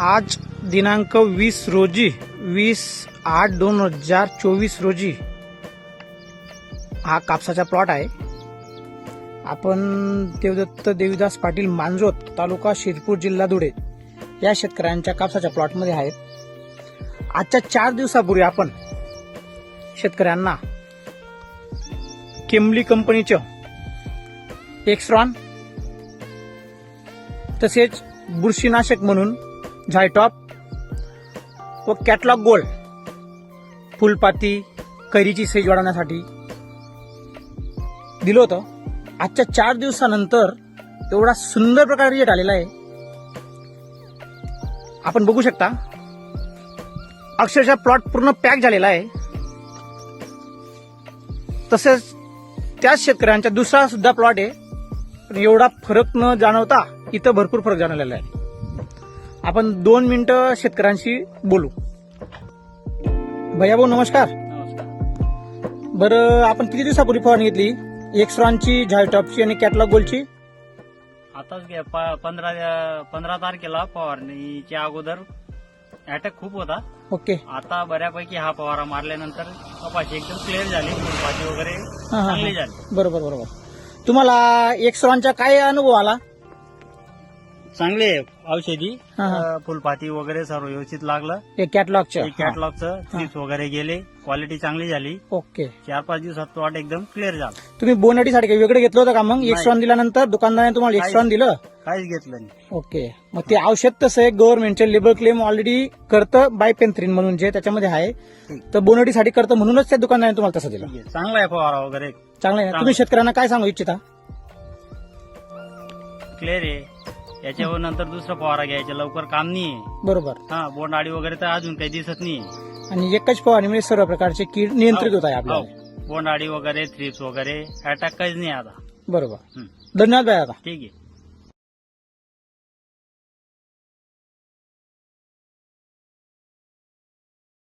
आज दिनांक वीस रोजी वीस आठ दोन हजार चोवीस रोजी हा कापसाचा प्लॉट आहे. आपण देवदत्त देवीदास पाटील मांजोत तालुका शिरपूर जिल्हा धुळे या शेतकऱ्यांच्या कापसाच्या प्लॉटमध्ये आहेत. आजच्या चार दिवसापूर्वी आपण शेतकऱ्यांना केमली कंपनीचं एक्स्ट्रॉन तसेच बुरशीनाशक म्हणून झायटॉप व कॅटलॉग गोल्ड फुलपाती कैरीची सेज वाढवण्यासाठी दिलं होतं. आजच्या चार दिवसानंतर एवढा सुंदर प्रकारे रिजल्ट आलेला आहे. आपण बघू शकता अक्षरशः प्लॉट पूर्ण पॅक झालेला आहे. तसेच त्याच शेतकऱ्यांचा दुसरा सुद्धा प्लॉट आहे. पण एवढा फरक न जाणवता इथं भरपूर फरक जाणवलेला आहे. आपण दोन मिनिटं शेतकऱ्यांशी बोलू. भैया भाऊ नमस्कार. बरं आपण किती दिवसापूर्वी फवारणी घेतली? एक्सरॉनची झायटॉपची आणि कॅटलॉग गोल्डची आताच घ्या पंधरा पंधरा तारखेला फवारणीच्या अगोदर अटॅक खूप होता. ओके. आता बऱ्यापैकी हा फवारा मारल्यानंतर कपाशी एकदम क्लिअर झाली वगैरे चांगली. झाली. बरोबर बरोबर. तुम्हाला एक्सरॉनचा काय अनुभव आला? चांगले औषधी हा, हा. अं, फुलपाती वगैरे सर्व व्यवस्थित लागलं. हे कॅटलॉगचं हा. कॅटलॉगचं वगैरे गेले. क्वालिटी चांगली झाली. ओके. चार पाच दिवसात प्लॉट एकदम क्लिअर झाला. तुम्ही बोनडीसाठी काही वेगळं घेतलं होतं का मग? एक्सरॉन दिल्यानंतर दुकानदाराने तुम्हाला नाही. एक्सरॉन दिलं? काहीच घेतलं नाही. ओके. मग ते औषध तसं आहे गव्हर्नमेंटचे लेबर क्लेम ऑलरेडी करतं बायपेन्थ्रिन म्हणून जे त्याच्यामध्ये आहे. तर बोनडीसाठी करतं म्हणूनच त्या दुकानदाराने तुम्हाला तसं दिलं. ठीक आहे. चांगला आहे फवारा वगैरे. चांगलं आहे ना? तुम्ही शेतकऱ्यांना काय सांगू इच्छिता? क्लिअर आहे. याच्यावर नंतर दुसरा फवारा घ्यायचा. लवकर काम नाही बरोबर. हा बोंडाळी वगैरे तर अजून काही दिसत नाही आणि एकच फवारणीमध्ये सर्व प्रकारचे कीड नियंत्रित होत आहे आपल्याला हो. बोंडाळी वगैरे थ्रिप्स वगैरे अटॅक काहीच नाही आता. बरोबर. हं. धन्यवाद भाई आता. ठीक आहे.